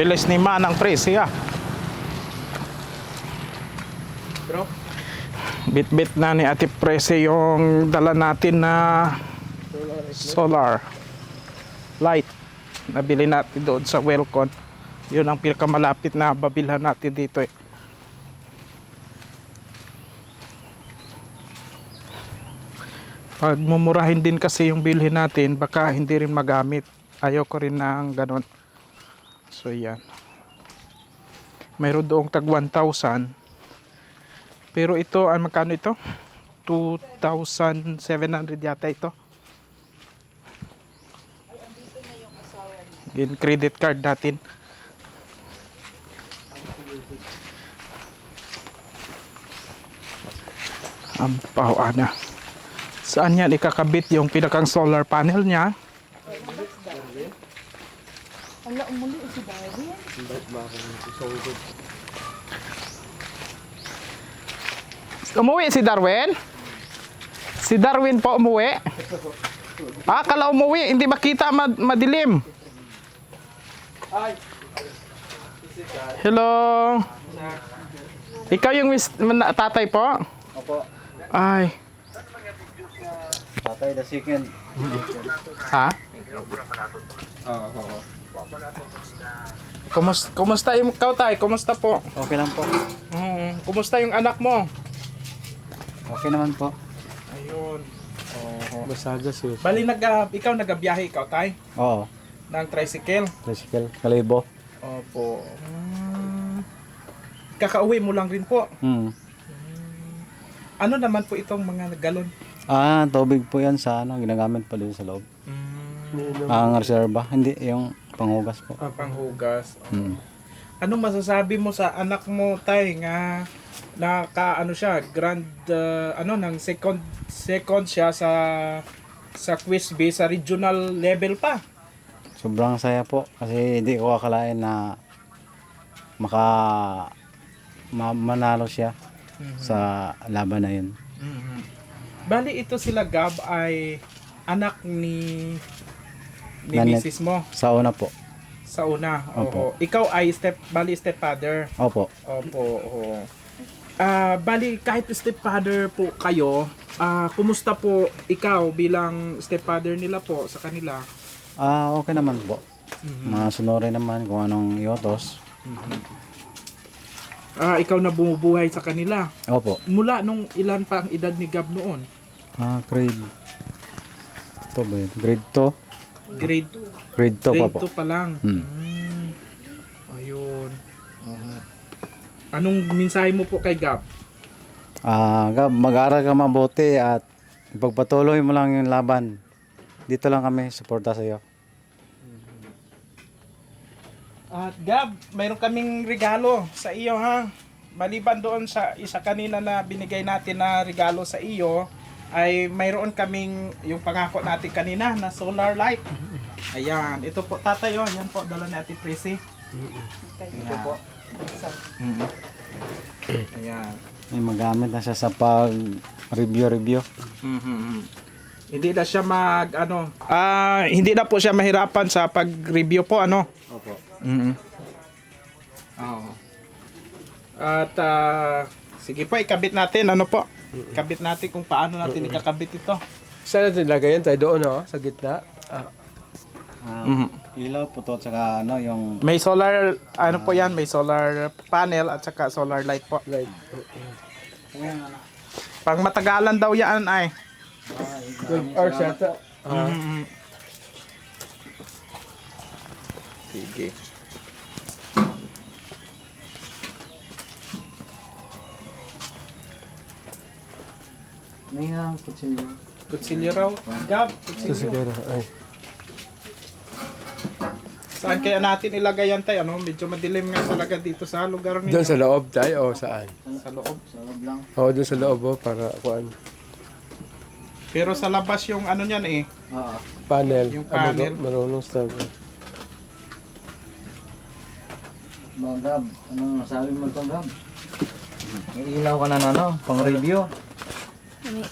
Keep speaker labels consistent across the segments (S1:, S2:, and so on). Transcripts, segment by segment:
S1: Bilis ni Manang Presi ah.
S2: Bro,
S1: Bit-bit na ni Ate Presi yung dala natin na solar light. Nabili natin doon sa Welcon. Yun ang pinakamalapit na babilhan natin dito eh. Pag mumurahin din kasi yung bilhin natin, baka hindi rin magamit. Ayaw ko rin ng ganon. So yan. Mayroon doong tag 1,000. Pero ito, ay magkano ito? 2,700 yata ito. Gin credit card natin. Ampaw, ana. Saan yan ikakabit yung pinakang solar panel niya?
S3: Ala, umuli si Darwin.
S1: Umuwi si Darwin? Si Darwin po umuwi? Ah, kala umuwi, hindi makita mad- madilim. Hello. Ikaw yung tatay po?
S2: Opo.
S1: Ay,
S2: Tatay the second.
S1: ha?
S2: Oo, oo.
S1: Kumusta, kumusta yung ikaw tay? Kumusta po?
S2: Okay lang po.
S1: Hmm, kumusta yung anak mo?
S2: Okay naman po.
S1: Ayun.
S4: Masagas eh.
S1: Bali, nag, ah, ikaw nagabiyahe ikaw tay?
S2: Oo.
S1: Ng tricycle?
S2: Tricycle. Kalibo.
S1: Opo. Hmm. Kakauwi mo lang rin po.
S2: Hmm.
S1: Ano naman po itong mga galon?
S2: Ah, tubig po yan sa ano, ginagamit pa din sa loob. Ang reserva. Hindi, yung panghugas po.
S1: Ah, panghugas.
S2: Hmm.
S1: Ano masasabi mo sa anak mo, tay, nga naka ano siya, grand uh, ano nang second second siya sa sa quiz bee sa regional level pa.
S2: Sobrang saya po kasi hindi ko akalain na maka ma- manalo siya sa laban na yun.
S1: Bali ito sila Gab ay anak ni ni
S2: Nanet.
S1: misis mo
S2: Sa una po.
S1: sa una. Oo.
S2: Opo.
S1: Ikaw ay step bali stepfather.
S2: Opo.
S1: Opo, oo. Ah, bali kahit stepfather po kayo, ah kumusta po ikaw bilang stepfather nila po sa kanila?
S2: Ah, okay naman po. Masunurin naman kung anong iotos.
S1: Ah, ikaw na bumubuhay sa kanila.
S2: Opo.
S1: Mula nung ilan pa ang edad ni Gab noon?
S2: Ah, grade. Ito ba yun? Grade 2?
S1: Grade
S2: Grade 2 pa
S1: grade
S2: po.
S1: 2 pa lang.
S2: Hmm.
S1: Hmm. Ayun. Anong mensahe mo po kay Gab?
S2: Ah, Gab, mag-aral ka mabuti at ipagpatuloy mo lang yung laban. Dito lang kami, suporta sa iyo.
S1: At Gab, mayroon kaming regalo sa iyo ha. Maliban doon sa isa kanina na binigay natin na regalo sa iyo, ay mayroon kaming yung pangako natin kanina na solar light. Ayan, ito po tatayo, yan po dala ni Ate Prissy. Ito po. Mhm. Ayan.
S2: May magamit na siya sa pag-review-review.
S1: Mhm. Hindi na siya mag ano, ah hindi na po siya mahirapan sa pag-review po ano.
S2: Opo.
S1: Mhm. Oo. At ah, sige po, ikabit natin ano po. Kabit natin kung paano natin ikakabit ito.
S4: Saan natin lagay yan? Tayo doon, oh, sa gitna. Ah,
S2: Ah,
S1: Mhm.
S2: Ilaw po to, tsaka ano, yung...
S1: May solar ano po 'yan, may solar panel at saka solar light po.
S4: right.
S1: Pang matagalan daw 'yan ay.
S4: 12 hours yata. Ah,
S1: Mhm. Sige.
S2: May nga, kutsilyo.
S1: Kutsilyo raw. Gab, kutsilyo.
S4: Ay.
S1: Saan kaya natin ilagay yan tayo? Ano? Medyo madilim nga talaga dito sa lugar ninyo.
S4: Doon sa loob tayo, o saan?
S1: sa loob.
S2: Sa loob lang.
S4: Oo, doon sa loob, oh, para kuan.
S1: Pero sa labas yung ano niyan eh.
S2: Oo.
S4: Panel.
S1: Yung
S4: Ah,
S1: panel.
S4: maru- marunong sa...
S2: Mga Gab, anong masabi mo itong Gab? Ilaw ka na na, no? Pang-review.
S3: Maraming,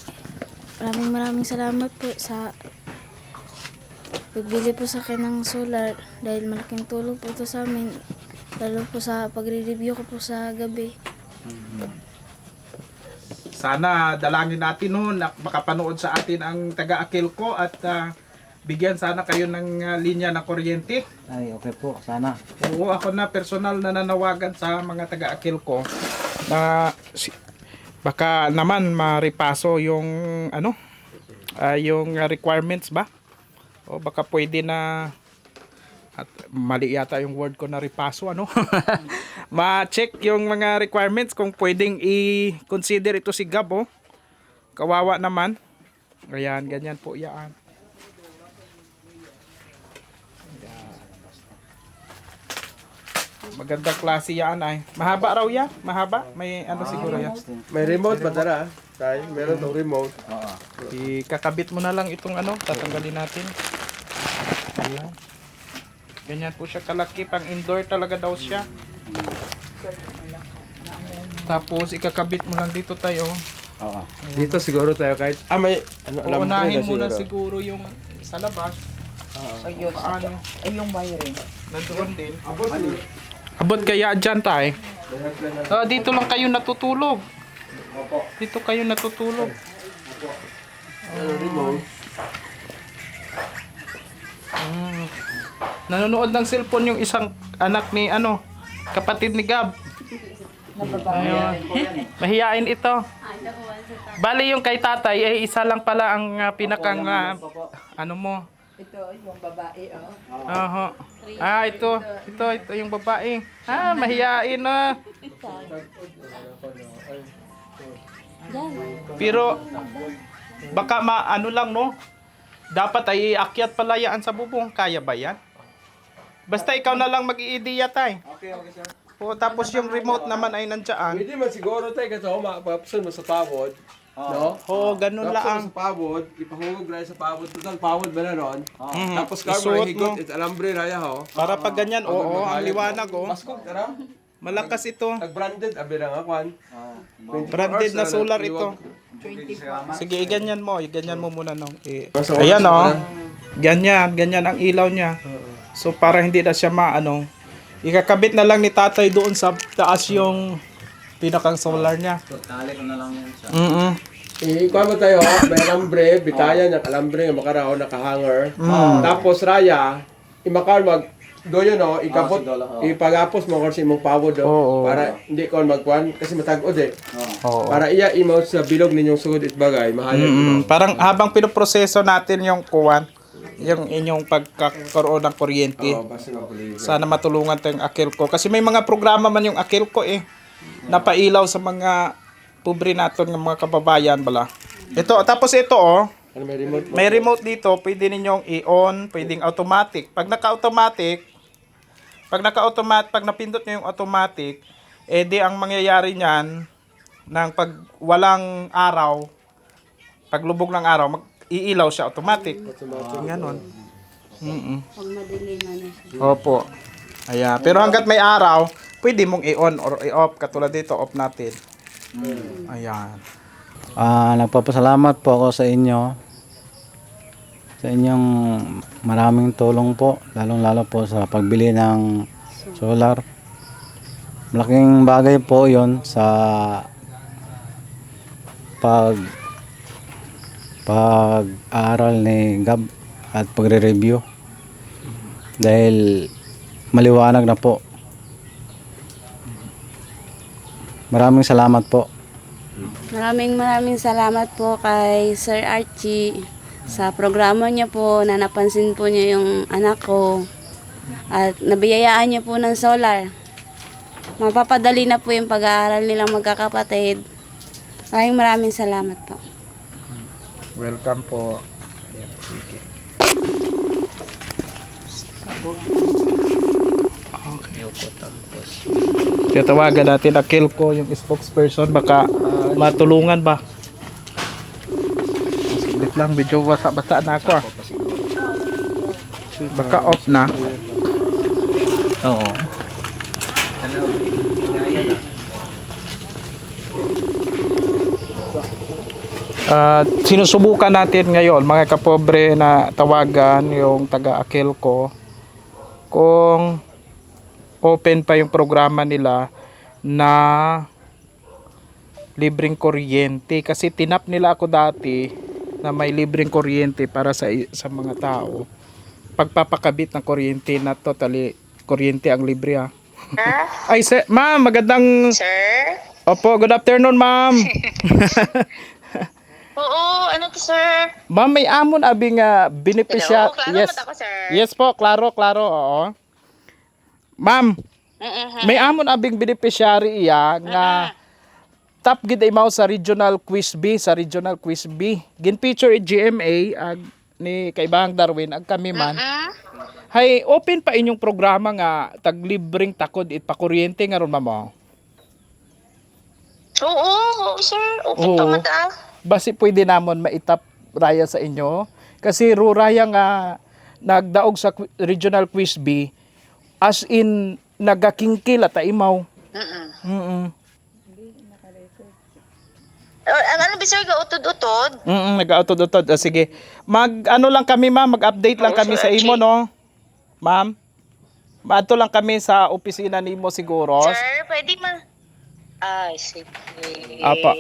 S3: maraming maraming salamat po sa pagbili po sa akin ng solar dahil malaking tulong po ito sa amin. Lalo po sa pagre-review ko po sa gabi.
S1: Sana dalangin natin no na makapanood sa atin ang taga Akilco at ah, bigyan sana kayo ng ah, linya na kuryente.
S2: Ay, okay po. Sana.
S1: Oo, ako na personal na nanawagan sa mga taga Akilco na si- baka naman maripaso yung ano ah, yung ah, requirements ba? O baka pwede na at mali yata yung word ko na ripaso ano ma-check yung mga requirements kung pwedeng i-consider ito si Gab oh. kawawa naman ayan ganyan po yan Magandang klase yan ay. Mahaba raw yan? Mahaba? May ano siguro yan?
S4: May remote ba tara? Tay, meron tong remote.
S2: Oo.
S1: Ikakabit mo na lang itong ano, tatanggalin natin. Ayan. Ganyan po siya kalaki, pang indoor talaga daw siya. Tapos ikakabit mo lang dito tayo.
S2: Oo.
S4: Dito siguro tayo kahit ah may ano alam
S1: Uunahin
S4: ko
S1: muna siguro yung sa labas.
S5: Ayun,
S1: Paano?
S5: ay yung wiring.
S1: Nandoon din. Abot kaya dyan tay. Ah, dito lang kayo natutulog. Dito kayo natutulog.
S4: remote.
S1: Mm. Nanonood ng cellphone yung isang anak ni ano, kapatid ni Gab. Ayun. Mahiyain ito. Bali yung kay tatay, eh isa lang pala ang ah, pinakang ah, ano mo.
S5: Ito yung babae, oh.
S1: Oho. Ah, ito. Ito, ito yung babae. Ah, mahiyain na. Pero, baka maano lang, no? Dapat ay iakyat pala yan sa bubong. Kaya ba yan? Basta ikaw na lang mag-i-ideya tay.
S2: Okay, okay, sir.
S1: O, tapos yung remote naman ay nandyan.
S4: Pwede man siguro tayo kasi ako makapapsun mo sa pawod. No?
S1: O, ganun
S4: Tapos
S1: lang.
S4: sa pawod, ipahugog raya sa pawod. Total pawod ba na ron?
S1: Mhm.
S4: Tapos
S1: Isuot
S4: higot,
S1: mo.
S4: it alambre raya ho.
S1: Para pag ganyan, oo, ang liwanag, oh.
S4: Maskog, tara.
S1: Malakas ito.
S4: Nag-branded, abi na nga kwan.
S1: Branded na
S4: 24 hours
S1: solar ito. Sige, iganyan mo. Iganyan mo muna nung. I-
S4: Basta
S1: Ayan, oh. Ganyan, ganyan ang ilaw niya. So, para hindi na siya maano, ikakabit na lang ni tatay doon sa taas yung pinakang solar niya.
S2: Tali ko na lang yan sa...
S1: Mm
S4: Ikuha mo tayo, may alambre, bitayan ng alambre, yung makaraw, nakahanger.
S1: Mm.
S4: Tapos raya, imakar mag, do yun o, ikabot,
S2: Ah, siguro, oo.
S4: ipagapos mo kasi imong pawod o,
S1: Oo.
S4: para hindi ko magkuhan, kasi matagod eh.
S1: Oo.
S4: Para iya imaw sa bilog ninyong sugod it bagay, mahayag
S1: Mm,
S4: imaw.
S1: parang habang pinoproseso natin yung kuwan, yung inyong pagkakaroon ng kuryente.
S4: Oo, basta.
S1: Sana matulungan tayong Akilco. Kasi may mga programa man yung Akilco eh. Napailaw sa mga pobre natin ng mga kababayan bala. Ito, tapos ito oh,
S4: Ano may remote mo?
S1: may remote dito, pwede ninyong i-on, pwedeng automatic. Pag naka-automatic, pag naka-automatic, pag napindot nyo yung automatic, eh di ang mangyayari niyan, ng pag walang araw, pag lubog ng araw, mag iilaw siya automatic. Ganon. Mm
S3: Pag madilim na siya.
S1: Opo. Ayan. Pero hanggat may araw, pwede mong i-on or i-off. Katulad dito, off natin. Ayan.
S2: Ah, nagpapasalamat po ako sa inyo. Sa inyong maraming tulong po, lalong-lalo po sa pagbili ng solar. Malaking bagay po 'yon sa pag pag-aaral ni Gab at pagre-review. Dahil maliwanag na po. Maraming salamat po.
S3: Maraming maraming salamat po kay Sir Archie sa programa niya po na napansin po niya yung anak ko at nabiyayaan niya po ng solar. Mapapadali na po yung pag-aaral nilang magkakapatid. Maraming maraming salamat po.
S1: Welcome po. Sige. Okay. Kaya tawagan natin Akil ko yung spokesperson baka matulungan ba. Saglit lang, medyo basa-basa na ako ah. Baka off na.
S2: Oo.
S1: At sinusubukan natin ngayon mga kapobre na tawagan yung taga Akilco kung open pa yung programa nila na libreng kuryente kasi tinap nila ako dati na may libreng kuryente para sa sa mga tao pagpapakabit ng kuryente na totally kuryente ang libre ah. Ay, sir, ma'am, magandang...
S6: Sir?
S1: Opo, good afternoon, ma'am.
S6: Oo, ano to, sir?
S1: ma'am, may amon abing uh.
S6: Hello, klaro
S1: yes.
S6: mata ko, sir.
S1: Yes po, klaro, klaro, oo. Ma'am, may amon abing beneficiary iya nga top gid ay mao sa regional quiz B sa regional quiz B. Gin feature i GMA ag ni kaibahang Darwin ag kami man. Hay open pa inyong programa nga tag libreng takod it pakuryente nga ron mamo?
S6: Oo, oo, sir. Open pa mata.
S1: basi pwede namon maitap raya sa inyo. Kasi ruraya nga nagdaog sa regional quiz B as in nagakingkil at imaw
S6: Mm-mm.
S1: mm
S6: Uh, ang ano ba, sir? Gautod-utod?
S1: Mm, nag-autod-utod. Ah, sige. Mag ano lang kami ma'am, mag-update lang
S6: Oo,
S1: kami sa imo no. Ma'am. Maadto lang kami sa opisina nimo siguro.
S6: Sir, pwede ma... Ay, sige.
S1: Apa.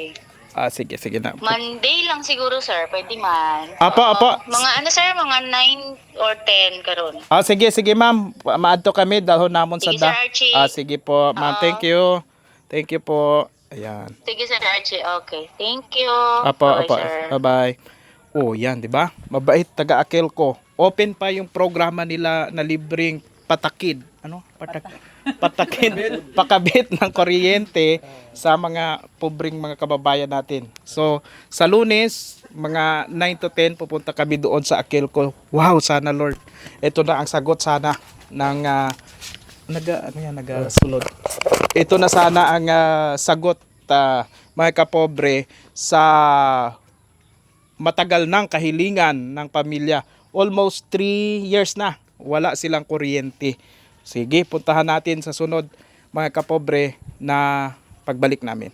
S1: Ah, sige, sige na.
S6: Monday lang siguro, sir. Pwede man.
S1: Apa,
S6: Oo.
S1: apa.
S6: Mga ano, sir? Mga 9 or 10 karon.
S1: Ah, sige, sige ma'am. Maadto kami dahon namon sa
S6: Sige. Sir Archie.
S1: Ah, sige po. Ma'am,
S6: Oo.
S1: thank you. Thank you po. Ayan.
S6: Sige, sir Archie. Okay. Thank you.
S1: Apo,
S6: Bye,
S1: apo.
S6: sir.
S1: Bye-bye. Oh, yan, di ba? Mabait taga-akil ko. Open pa yung programa nila na libreng patakid. Ano? Patak patakid. pakabit ng kuryente sa mga pobreng mga kababayan natin. So, sa lunes, mga 9 to 10, pupunta kami doon sa akil. Wow, sana Lord. Ito na ang sagot sana ng ah, naga ano yan naga sulod. Ito na sana ang ah, sagot ah, mga kapobre sa matagal ng kahilingan ng pamilya. Almost 3 years na wala silang kuryente. Sige, puntahan natin sa sunod mga kapobre na pagbalik namin.